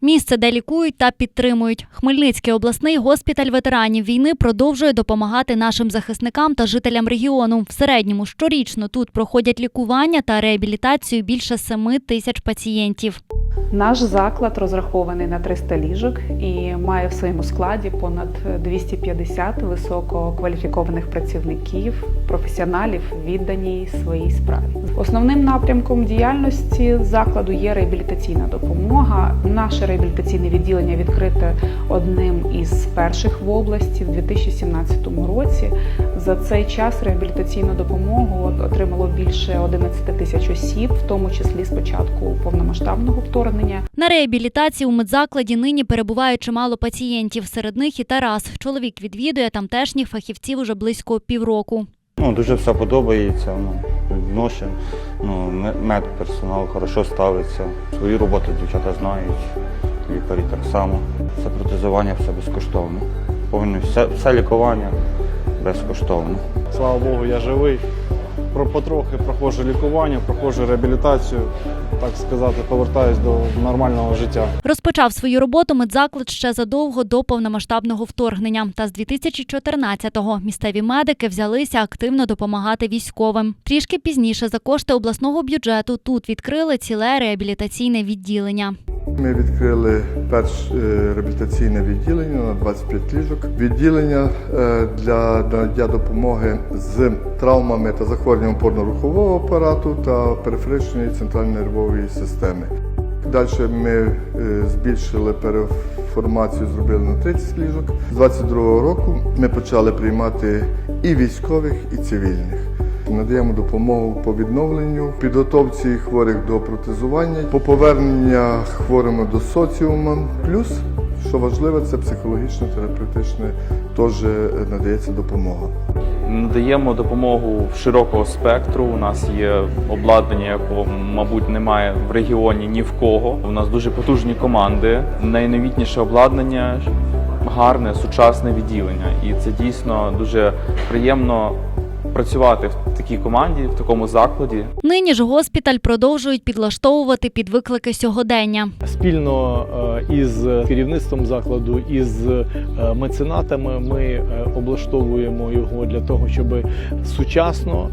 Місце, де лікують та підтримують. Хмельницький обласний госпіталь ветеранів війни продовжує допомагати нашим захисникам та жителям регіону. В середньому щорічно тут проходять лікування та реабілітацію більше 7 тисяч пацієнтів. Наш заклад розрахований на 300 ліжок і має в своєму складі понад 250 висококваліфікованих працівників, професіоналів, відданій своїй справі. Основним напрямком діяльності закладу є реабілітаційна допомога. Наше реабілітаційне відділення відкрите одним із перших в області в 2017 році. За цей час реабілітаційну допомогу отримало більше 11 тисяч осіб, в тому числі з початку повномасштабного вторгнення. На реабілітації у медзакладі нині перебуває чимало пацієнтів. Серед них і Тарас. Чоловік відвідує тамтешніх фахівців уже близько півроку. Ну, дуже все подобається, ну, відношень, ну, медперсонал хорошо ставиться. Свою роботу дівчата знають, лікарі так само. Все протезування, все безкоштовно. Повністю все, все лікування безкоштовно. Слава Богу, я живий. Про потрохи проходжу лікування, проходжу реабілітацію, так сказати, повертаюсь до нормального життя. Розпочав свою роботу медзаклад ще задовго до повномасштабного вторгнення. Та з 2014-го місцеві медики взялися активно допомагати військовим. Трішки пізніше за кошти обласного бюджету тут відкрили ціле реабілітаційне відділення. Ми відкрили перше е, реабілітаційне відділення на 25 ліжок. Відділення е, для надання допомоги з травмами та захворюванням опорно-рухового апарату та периферичної центральної нервової системи. Далі ми е, збільшили переформацію, зробили на 30 ліжок. З 22 року ми почали приймати і військових, і цивільних. Надаємо допомогу по відновленню, підготовці хворих до протезування, по повернення хворими до соціуму. Плюс, що важливо, це психологічно терапевтичне теж надається допомога. Надаємо допомогу широкого спектру. У нас є обладнання, якого, мабуть, немає в регіоні ні в кого. У нас дуже потужні команди, найновітніше обладнання, гарне сучасне відділення. І це дійсно дуже приємно працювати в такій команді, в такому закладі. Нині ж госпіталь продовжують підлаштовувати під виклики сьогодення. Спільно е, із керівництвом закладу, із е, меценатами ми е, облаштовуємо його для того, щоб сучасно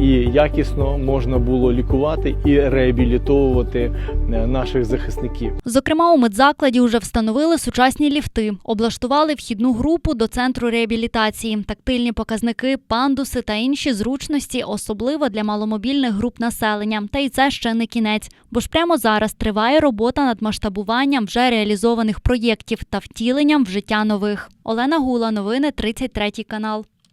і якісно можна було лікувати і реабілітовувати наших захисників. Зокрема, у медзакладі вже встановили сучасні ліфти, облаштували вхідну групу до центру реабілітації, тактильні показники, пандуси та інші зручності, особливо для маломобільних груп населення. Та й це ще не кінець, бо ж прямо зараз триває робота над масштабуванням вже реалізованих проєктів та втіленням в життя нових. Олена Гула, новини 33 канал.